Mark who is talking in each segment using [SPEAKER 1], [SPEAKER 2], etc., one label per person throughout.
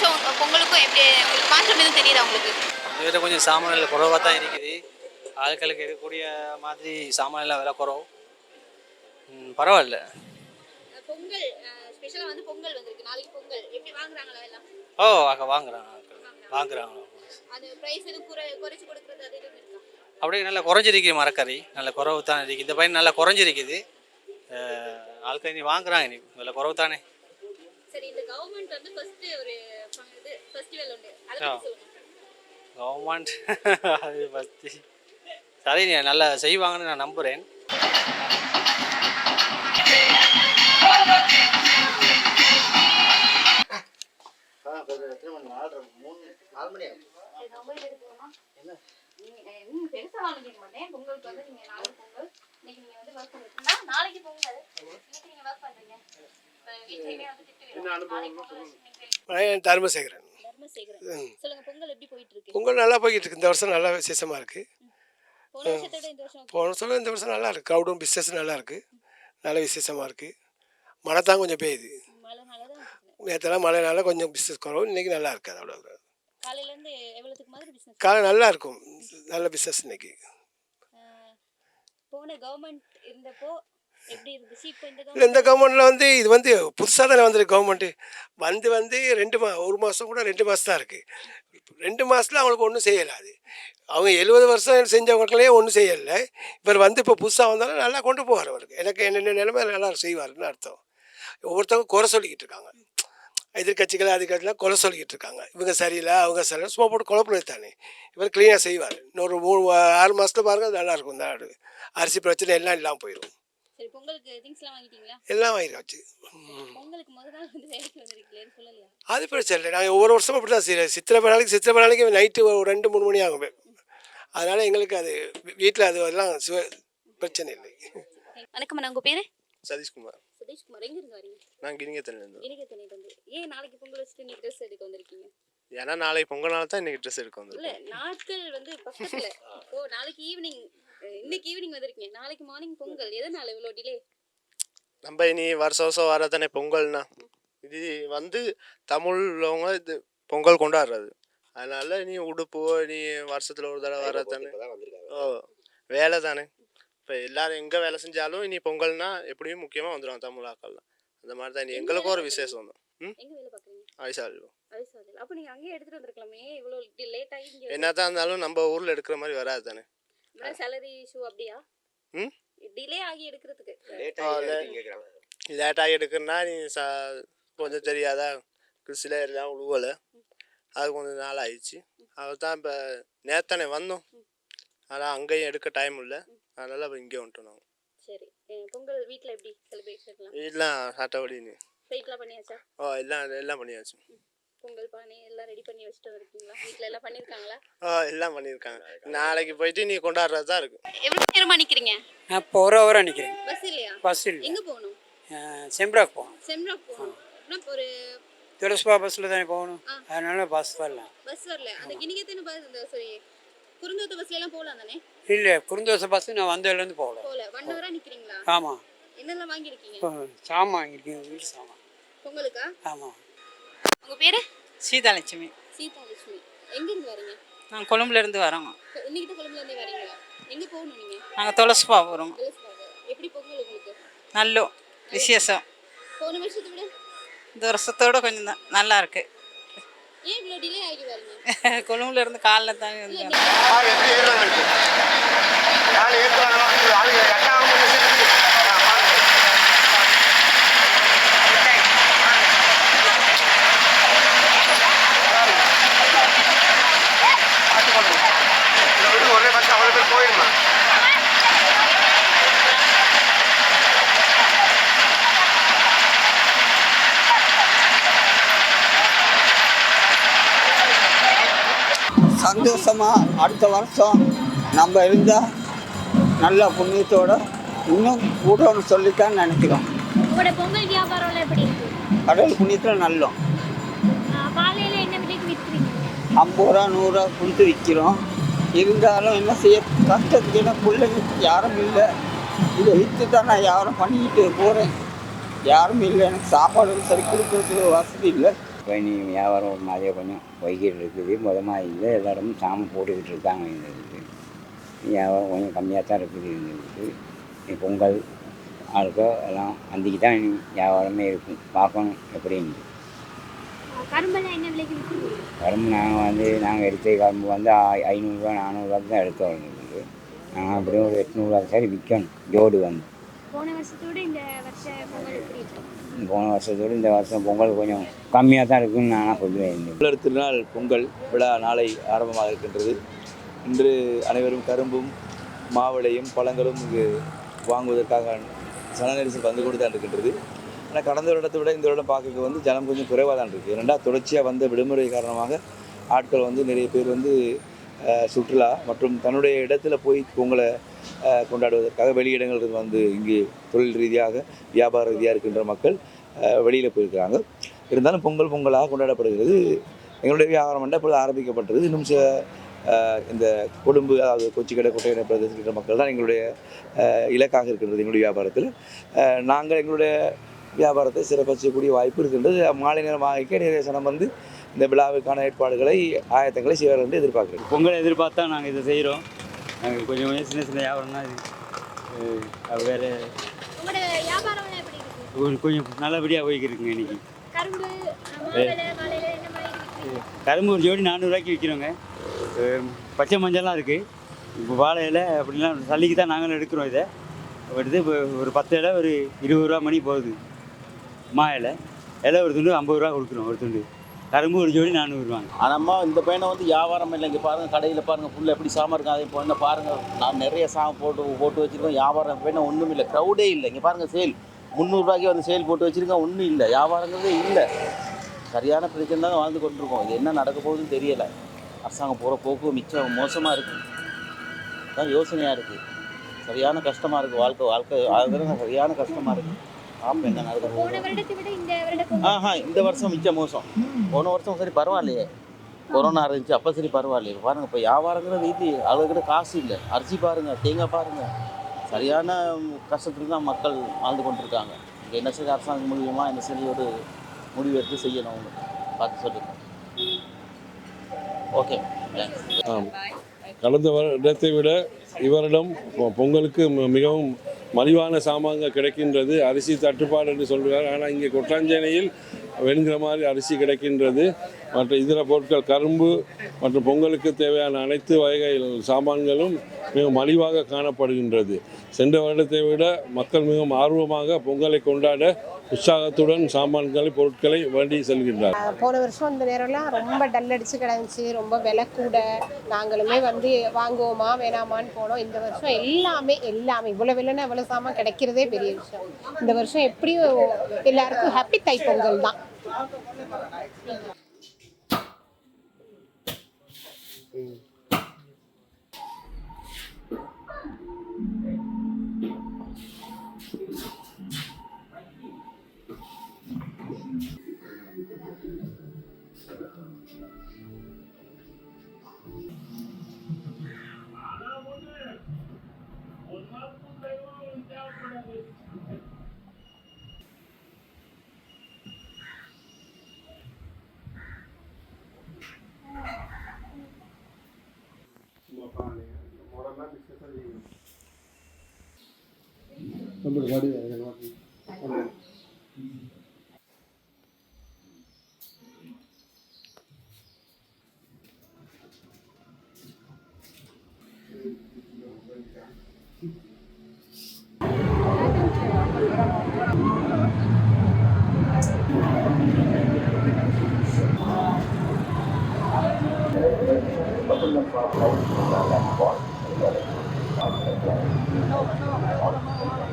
[SPEAKER 1] வருஷம் பொங்கலுக்கும் எப்படி உங்களுக்கு மாற்றம் எதுவும் தெரியுதா உங்களுக்கு?
[SPEAKER 2] இதில் கொஞ்சம் சாமான்கள் குறைவாக தான் இருக்குது. ஆட்களுக்கு எடுக்கக்கூடிய மாதிரி சாமான்லாம் விலை குறவு பரவாயில்ல.
[SPEAKER 1] பொங்கல் ஸ்பெஷலாக வந்து பொங்கல் வந்திருக்கு. நாளைக்கு பொங்கல். எப்படி வாங்குறாங்களா எல்லாம்?
[SPEAKER 2] ஓ அங்கே வாங்குறாங்க வாங்குறாங்க.
[SPEAKER 1] அது ப்ரைஸ் எதுவும் குறை குறைச்சி கொடுக்குறது அது எதுவும் இருக்கா?
[SPEAKER 2] அப்படியே நல்லா குறைஞ்சிருக்கு மரக்கறி. நல்ல குறவு தான் இருக்குது. இந்த பையன் நல்லா குறைஞ்சிருக்குது. ஆட்கள் நீ வாங்குறாங்க நீ விலை குறவு தானே.
[SPEAKER 1] சரி இந்த கவர்மெண்ட் வந்து ஃபர்ஸ்ட் ஒரு இது ஃபெஸ்டிவல் உண்டு. அதை. பத்தி சொல்லுங்க.
[SPEAKER 2] கவர்மெண்ட் அது பற்றி சரி நீ நல்லா செய்வாங்கன்னு நான் நம்புகிறேன்
[SPEAKER 1] இன்னைக்கு
[SPEAKER 3] நான் தர்மசேகரன்.
[SPEAKER 1] பொங்கல் எப்படி போயிட்டு இருக்கு
[SPEAKER 3] பொங்கல் நல்லா போய்கிட்டு இருக்கு இந்த வருஷம் நல்லா விசேஷமாக இருக்குது
[SPEAKER 1] போன வருஷம்
[SPEAKER 3] இந்த வருஷம் நல்லா இருக்குது க்ரௌடும் பிஸ்னஸ் நல்லா இருக்குது நல்ல விசேஷமாக இருக்குது மழை தான் கொஞ்சம் பெய்யுது. நேற்றுலாம் மழைனால கொஞ்சம் பிஸ்னஸ் குறவு. இன்றைக்கி நல்லா இருக்குது அதோட.
[SPEAKER 1] காலையில இருந்து எவ்வளவுக்கு மாதிரி பிசினஸ்
[SPEAKER 3] காலை நல்லா இருக்கும். நல்ல பிஸ்னஸ் இன்னைக்கு.
[SPEAKER 1] போன கவர்மெண்ட் இருந்தப்போ இந்த
[SPEAKER 3] இல்லை இந்த கவர்மெண்ட்டில் வந்து இது வந்து புதுசாக தானே வந்திருக்கு கவர்மெண்ட்டு வந்து வந்து ரெண்டு மா ஒரு மாதம் கூட ரெண்டு மாதம் தான் இருக்குது ரெண்டு மாதத்தில் அவங்களுக்கு ஒன்றும் செய்யலை அது. அவங்க எழுபது வருஷம் செஞ்சவங்களே ஒன்றும் செய்யலை. இவர் வந்து இப்போ புதுசாக வந்தாலும் நல்லா கொண்டு போவார் அவருக்கு. எனக்கு என்னென்ன நிலைமை நல்லா செய்வாருன்னு அர்த்தம். ஒவ்வொருத்தவங்க குறை சொல்லிக்கிட்டு இருக்காங்க. எதிர்கட்சிகள் அதிகாரிலாம் குறை சொல்லிக்கிட்டு இருக்காங்க. இவங்க சரியில்லை அவங்க சரியில்லை சும்மா போட்டு குழப்பம் தானே. இவர் க்ளீனாக செய்வார். இன்னொரு மூணு ஆறு மாதத்துல பாருங்க அது நல்லா இருக்கும் இந்த நாடு. அரிசி பிரச்சனை எல்லாம் இல்லாமல் போயிடும்
[SPEAKER 1] சரி பொங்கலுக்கு திங்ஸ்லாம் வாங்கிட்டீங்களா?
[SPEAKER 3] எல்லாம் வாங்கியாச்சு.
[SPEAKER 1] பொங்கலுக்கு முதல் நாள் வந்து வேலைக்கு வந்திருக்கீங்களேன்னு சொல்லலையா?
[SPEAKER 3] அது பிரச்சனை இல்லை. நாங்கள் ஒவ்வொரு வருஷமும் அப்படி தான் செய்கிறோம் சித்திரை நாளைக்கு சித்திரை நாளைக்கு நைட்டு ஒரு ரெண்டு மூணு மணி ஆகும். அதனால் எங்களுக்கு அது வீட்டில் அது எல்லாம் சிவ பிரச்சனை இல்லை.
[SPEAKER 1] வணக்கம் உங்க பேரு?
[SPEAKER 4] சதீஷ்குமார்.
[SPEAKER 1] சதீஷ்குமார் எங்க இருந்து வரீங்க?
[SPEAKER 4] நான்
[SPEAKER 1] தண்ணிட்டு வந்து ஏன் நாளைக்கு பொங்கல் வச்சுட்டு நீங்க ட்ரெஸ் எடுக்க வந்திருக்கீங்க?
[SPEAKER 4] ஏன்னா நாளைக்கு பொங்கல் நாள் தான் இன்னைக்கு ட்ரெஸ் எடுக்க
[SPEAKER 1] இல்ல
[SPEAKER 4] வந்திருக்கோம்
[SPEAKER 1] நாட்கள் வந்து பக்கத்துல. ஓ நாளைக்கு ஈவினிங் இன்னைக்கு ஈவினிங் வந்திருக்கீங்க. நாளைக்கு மார்னிங் பொங்கல். எதனால இவ்வளோ டிலே
[SPEAKER 4] நம்ம இனி வருஷம் வருஷம் வரதானே பொங்கல்னா? இது வந்து தமிழ்லவங்க இது பொங்கல் கொண்டாடுறது. அதனால நீ உடுப்பு நீ வருஷத்துல ஒரு தடவை வரதானே ஓ வேலை தானே இப்போ எல்லாரும் எங்கே வேலை செஞ்சாலும் இனி பொங்கல்னா எப்படியும் முக்கியமாக வந்துடுவாங்க தமிழ் ஆக்கள்லாம் அந்த மாதிரி தான் இனி எங்களுக்கும் ஒரு விசேஷம் தான் ம்?
[SPEAKER 1] எங்க வேலை பாக்குறீங்க
[SPEAKER 4] ஆயிசாலு
[SPEAKER 1] அரிசாலையில் அப்போ நீங்க அங்கேயே எடுத்துட்டு வந்திருக்கலாமே. இவ்வளோ லேட் ஆகி இங்க
[SPEAKER 4] என்னதான் இருந்தாலும் நம்ம ஊரில் எடுக்கிற மாதிரி வராது தானே
[SPEAKER 1] சேலரி இஷ்யூ அப்படியா?
[SPEAKER 4] ம்?
[SPEAKER 1] டிலே ஆகி எடுக்கிறதுக்கு.
[SPEAKER 4] லேட்டாகி எடுக்கிறனா நீ ச கொஞ்சம் தெரியாதா கிறிஸ்டில எல்லாம் உழுவலை. அது கொஞ்சம் நாள் ஆயிடுச்சு. அவர் தான் இப்போ நேத்தானே வந்தோம். ஆனால் அங்கேயும் எடுக்க டைம் இல்லை. அதனால் இப்போ இங்கே வந்துட்டோம் நாங்கள்
[SPEAKER 1] சரி. பொங்கல் வீட்ல எப்படி? செலிப்ரேஷன்லாம்
[SPEAKER 4] வீடெலாம் சாட்டபடி
[SPEAKER 1] ஸ்வீட்லாம் பண்ணியாச்சா?
[SPEAKER 4] ஓ எல்லாம் எல்லாம் பண்ணியாச்சு.
[SPEAKER 1] பொங்கல் பானை எல்லாம் ரெடி பண்ணி வச்சுட்டு வந்திருக்கீங்களா? வீட்ல எல்லாம் பண்ணிருக்காங்களா
[SPEAKER 4] ஓ எல்லாம் பண்ணியிருக்காங்க. நாளைக்கு போயிட்டு நீ கொண்டாடுறது தான் இருக்குது
[SPEAKER 1] எவ்வளவு நேரமா நிக்கிறீங்க?
[SPEAKER 5] நான் இப்போ ஒரு ஹவராக நிற்கிறேன்
[SPEAKER 1] பஸ் இல்லையா?
[SPEAKER 5] பஸ் இல்லை.
[SPEAKER 1] எங்க போகணும்? செம்ராக் போகணும். அப்படின்னா ஒரு
[SPEAKER 5] துளசிபா பஸ்ஸில் தானே போகணும். அதனால பஸ் வரல.
[SPEAKER 1] பஸ் வரல. அந்த கிணிக்கத்தின பஸ் சாரி குறுந்தோத்த பஸ்ல எல்லாம் போகலாம் தானே?
[SPEAKER 5] இல்லை குறுந்தோசை பஸ் நான் வந்ததுலேருந்து போகல.
[SPEAKER 1] போகல. ஒன் ஹவரா நிக்கிறீங்களா?
[SPEAKER 5] ஆமாம்
[SPEAKER 1] என்னெல்லாம் வாங்கியிருக்கீங்க?
[SPEAKER 5] சாமான் வீட்டு சாமான்.
[SPEAKER 1] பொங்கலுக்கா?
[SPEAKER 5] ஆமாம்
[SPEAKER 1] உங்க பேரு?
[SPEAKER 6] சீதாலட்சுமி.
[SPEAKER 1] சீதா லட்சுமி எங்க இருந்து வரீங்க?
[SPEAKER 6] நாங்கள் கொழும்புலேருந்து வரோம்
[SPEAKER 1] இன்னைக்கு தான் கொழும்புல இருந்தே வரீங்களா? எங்க போகணும் நீங்க?
[SPEAKER 6] நாங்கள் துளசிப்பா போகிறோம்.
[SPEAKER 1] எப்படி பொங்கல் உங்களுக்கு?
[SPEAKER 6] நல்லோ விசேஷம்.
[SPEAKER 1] போன வருஷத்தை விட?
[SPEAKER 6] இந்த வருஷத்தோட கொஞ்சம் தான் நல்லா இருக்கு.
[SPEAKER 1] ஏன் இவ்வளோ டிலே ஆகி வரீங்க?
[SPEAKER 6] கொழும்புல இருந்து காலைல தானே
[SPEAKER 1] இல்ல,
[SPEAKER 6] வந்தோம்
[SPEAKER 1] நீங்க-
[SPEAKER 7] சந்தோஷமாக அடுத்த வருஷம் நம்ம இருந்தால் நல்ல புண்ணியத்தோட இன்னும் கூடன்னு சொல்லித்தான் நினைக்கிறோம்.
[SPEAKER 8] உங்களோட பொங்கல் வியாபாரம்லாம் எப்படி இருக்கு?
[SPEAKER 7] கடவுள் புண்ணியத்தில் நல்லோம்
[SPEAKER 8] ஆஹ் காலையில என்ன விலைக்கு விற்கிறீங்க
[SPEAKER 7] ஐம்பது ரூபா நூறுரூவா கொடுத்து விற்கிறோம் இருந்தாலும் என்ன செய்ய கஷ்டத்துக்கு என்ன பிள்ளைங்க யாரும் இல்லை. இதை விற்று தான் நான் யாரும் பண்ணிக்கிட்டு போகிறேன் யாரும் இல்லை. எனக்கு சாப்பாடு சரி கொடுக்கறதுக்கு வசதி இல்லை. இப்போ இனி வியாபாரம் ஒரு மாதிரியாக கொஞ்சம் போய்கிட்டு இருக்குது. முத மாதிரி இல்லை எல்லா இடமும் சாமி போட்டுக்கிட்டு இருக்காங்க எங்களுக்கு. வியாபாரம் கொஞ்சம் கம்மியாக தான் இருக்குது எங்களுக்கு. பொங்கல் ஆளுக்கோ எல்லாம் அந்திக்கு தான் வியாபாரமே இருக்கும். பார்க்கணும் எப்படின்னு. கரும்பு நாங்கள் வந்து நாங்கள் எடுத்த கரும்பு வந்து ஐநூறுரூவா நானூறுரூவாக்கு தான் எடுத்து வரணுங்களுக்கு நாங்கள் அப்படியே ஒரு எட்நூறுவா சரி விற்கணும். ஜோடு வந்து.
[SPEAKER 8] போன வருஷத்தோட இந்த வருஷ பொங்கல் எப்படி இருக்கு?
[SPEAKER 7] போன வருஷத்தோடு இந்த வருஷம் பொங்கல் கொஞ்சம் கம்மியாக தான் இருக்குன்னு நான் சொல்லுவேன்.
[SPEAKER 9] தமிழர் திருநாள் பொங்கல் விழா நாளை ஆரம்பமாக இருக்கின்றது. இன்று அனைவரும் கரும்பும் மாவிளையும் பழங்களும் இங்கு வாங்குவதற்காக சன நெரிசல் வந்து கொண்டு தான் இருக்கின்றது. ஆனால் கடந்த வருடத்தை விட இந்த வருடம் பார்க்க வந்து ஜனம் கொஞ்சம் குறைவாக தான் இருக்குது ஏனெண்டா தொடர்ச்சியாக வந்த விடுமுறை காரணமாக ஆட்கள் வந்து நிறைய பேர் வந்து சுற்றுலா மற்றும் தன்னுடைய இடத்துல போய் பொங்கலை கொண்டாடுவதற்காக வெளியிடங்களுக்கு வந்து இங்கு தொழில் ரீதியாக வியாபார ரீதியாக இருக்கின்ற மக்கள் வெளியில் போயிருக்கிறாங்க. இருந்தாலும் பொங்கல் பொங்கலாக கொண்டாடப்படுகிறது. எங்களுடைய வியாபாரம் மண்டபம் இப்பொழுது ஆரம்பிக்கப்பட்டது. இன்னும் சில இந்த கொழும்பு அதாவது கொச்சிக்கடை கொட்டையடை பிரதேச மக்கள் தான் எங்களுடைய இலக்காக இருக்கின்றது எங்களுடைய வியாபாரத்தில். நாங்கள் எங்களுடைய வியாபாரத்தை சிறப்பிச்சக்கூடிய வாய்ப்பு இருக்கின்றது. மாலை நேரம் ஆகிக்க நிறைய சனம் வந்து இந்த விழாவுக்கான ஏற்பாடுகளை ஆயத்தங்களை செய்வார் என்று எதிர்பார்க்கிறேன்
[SPEAKER 5] பொங்கலை எதிர்பார்த்தா நாங்கள் இதை செய்கிறோம் நாங்கள் கொஞ்சம் கொஞ்சம் சின்ன சின்ன வியாபாரம் தான் இது. அஹ் வேறு. கொஞ்சம் நல்லபடியாக போய்க்கிருக்குங்க இன்னைக்கு.
[SPEAKER 8] கரும்பு
[SPEAKER 5] ஒரு ஜோடி நானூறுரூவாய்க்கு விற்கிறோங்க பச்சை மஞ்சள்லாம் இருக்குது இப்போ வாழை இலை அப்படிலாம் சல்லிக்கு தான் நாங்களும் எடுக்கிறோம் இதை. எடுத்து இப்போ ஒரு பத்து இலை ஒரு இருபது ரூபா மணி போகுது. மா இலை. இலை ஒரு துண்டு ஐம்பது ரூபா கொடுக்குறோம் ஒரு துண்டு. கரும்பு ஒரு ஜோடி நானூறுவாங்க
[SPEAKER 10] ஆனாம்மா இந்த பையனை வந்து வியாபாரம் இல்லை. இங்கே பாருங்கள் கடையில் பாருங்கள் ஃபுல்லாக எப்படி சாமான் இருக்கும் அதே பொண்ணை பாருங்கள் நான் நிறைய சாமான் போட்டு போட்டு வச்சுருக்கோம் வியாபாரம் பையனை ஒன்றும் இல்லை. க்ரௌடே இல்லை. இங்கே பாருங்கள் சேல் முந்நூறுரூவாய்க்கு வந்து சேல் போட்டு வச்சுருக்கோம் ஒன்றும் இல்லை. வியாபாரங்கிறதே இல்லை. சரியான பிரச்சனை தான் வாழ்ந்து கொண்டிருக்கோம். இது என்ன நடக்க போகுதுன்னு தெரியலை. அரசாங்கம் போகிற போக்கு மிச்சம் மோசமாக இருக்குது அதான் யோசனையாக இருக்குது சரியான கஷ்டமாக இருக்குது வாழ்க்கை வாழ்க்கை அதுதான் சரியான கஷ்டமாக இருக்குது ஆமாம் என்ன நடக்க போகுது
[SPEAKER 8] இந்த
[SPEAKER 10] ஆஹா இந்த வருஷம் மிச்ச மோசம். போன வருஷம் சரி பரவாயில்லையே. கொரோனா இருந்துச்சு அப்போ சரி பரவாயில்லையே. பாருங்க இப்போ வியாபாரங்கிற இது. அளவுக்கிட்ட காசு இல்லை. அரிசி பாருங்க தேங்காய் பாருங்க. சரியான கஷ்டத்துக்கு தான் மக்கள் வாழ்ந்து கொண்டிருக்காங்க. இங்கே என்ன செய்ய அரசாங்கம் மூலியமா என்ன செய்ய ஒரு முடிவு எடுத்து செய்யணும் அவங்க. பார்த்து சொல்லுங்க. ஓகே தேங்க்ஸ்
[SPEAKER 11] ஆம். கடந்த வருடத்தை விட இவரிடம் பொ- பொங்கலுக்கு மிகவும் மலிவான சாமான்கள் கிடைக்கின்றது அரிசி தட்டுப்பாடு என்று சொல்கிறார். ஆனால் இங்கே கொட்டாஞ்சேனையில் வெண்கிற மாதிரி அரிசி கிடைக்கின்றது. மற்ற இதர பொருட்கள் கரும்பு மற்றும் பொங்கலுக்கு தேவையான அனைத்து வகை சாமான்களும் மிக மலிவாக காணப்படுகின்றது. சென்ற வருடத்தை விட மக்கள் மிகவும் ஆர்வமாக பொங்கலை கொண்டாட உற்சாகத்துடன் சாமான்களை பொருட்களை வண்டி செல்கின்றார்.
[SPEAKER 12] போன வருஷம் அந்த நேரம்லாம் ரொம்ப டல் அடிச்சு கிடந்துச்சு. ரொம்ப விலை கூட. நாங்களுமே வந்து வாங்குவோமா வேணாமான்னு போனோம். இந்த வருஷம் எல்லாமே எல்லாமே இவ்வளோ விலைன்னா இவ்வளோ சாமான் கிடைக்கிறதே பெரிய விஷயம். இந்த வருஷம் எப்படியும் எல்லாருக்கும் ஹாப்பி தை பொங்கல் தான். ಕಂಪ್ಯೂಟರ್ ಮಾಡಿ Thank you.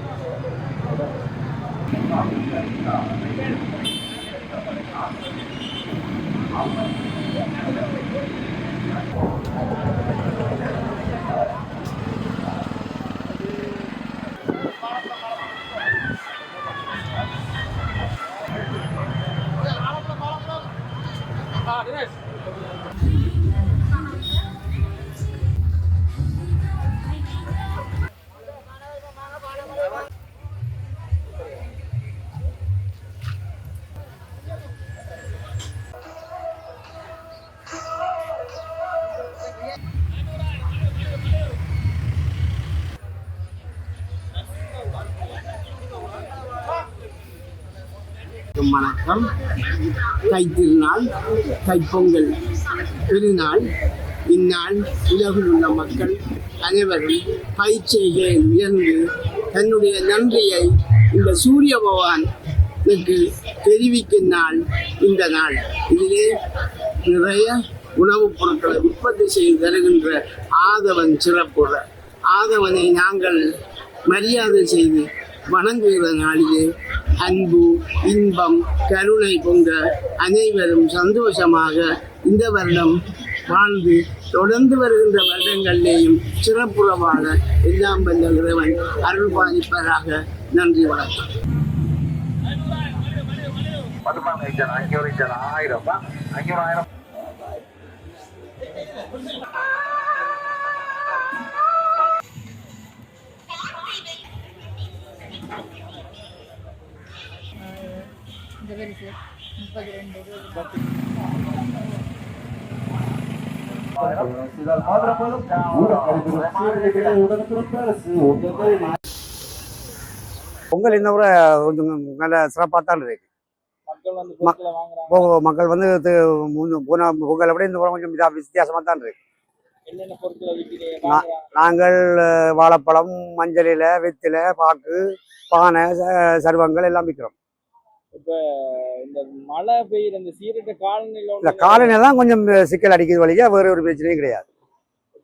[SPEAKER 12] Thank you.
[SPEAKER 13] வணக்கம். தைத்திருநாள் தைப்பொங்கல் பெருநாள் இந்நாள் உலகில் உள்ள மக்கள் அனைவரும் பயிற்சியை உயர்ந்து தன்னுடைய நன்றியை இந்த சூரிய பகவானுக்கு தெரிவிக்கும் நாள் இந்த நாள். இதிலே நிறைய உணவுப் பொருட்களை உற்பத்தி செய்து தருகின்ற ஆதவன் சிறப்புற. ஆதவனை நாங்கள் மரியாதை செய்து வணங்குகிற நாளிலே அன்பு இன்பம் கருணை பொங்க அனைவரும் சந்தோஷமாக இந்த வருடம் வாழ்ந்து தொடர்ந்து வருகின்ற வருடங்களிலேயும் சிறப்புறவாக எல்லாம் வந்த இறைவன் அருள் பாதிப்பதாக நன்றி வணக்கம்.
[SPEAKER 14] பொங்கல் இந்த முறை கொஞ்சம் நல்ல சிறப்பாக தான் இருக்கு.
[SPEAKER 15] மக்கள் வந்து
[SPEAKER 14] பொங்கலை விட இந்த முறை கொஞ்சம் வித்தியாசமாக தான் இருக்கு. நாங்கள் வாழைப்பழம் மஞ்சள் இலை வெத்திலை பாக்கு பானை ச- சர்வங்கள் எல்லாம் விற்கிறோம்
[SPEAKER 15] இப்ப இந்த மழை பெய்யுற இந்த காலநிலை
[SPEAKER 14] தான் கொஞ்சம் சிக்கல் அடிக்கிறது வழியா வேறு ஒரு பிரச்சனையும் கிடையாது.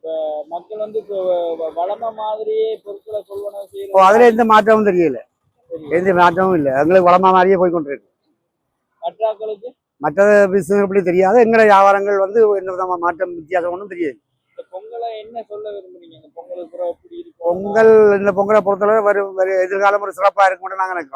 [SPEAKER 15] இப்ப மக்கள் வந்து இப்போ வளம மாதிரியே பொருட்களை கொள்வனவு செய்யறது
[SPEAKER 14] அதில் எந்த மாற்றமும் தெரியல. எந்த மாற்றமும் இல்லை. எங்களுக்கு வளமா மாதிரியே போய் கொண்டிருக்கு
[SPEAKER 15] மற்றாக்களுக்கு
[SPEAKER 14] மற்ற பிசினஸ் எப்படி தெரியாது எங்களோட வியாபாரங்கள் வந்து எந்த விதமான மாற்றம் வித்தியாசம் ஒன்றும் தெரியாது.
[SPEAKER 15] பொங்கலை என்ன சொல்ல விரும்புறீங்க?
[SPEAKER 14] பொங்கல் இந்த பொங்கலை பொறுத்தளவு வரும் வரும் எதிர்காலம் ஒரு சிறப்பாக இருக்கும் நாங்கள் நினைக்கிறோம்.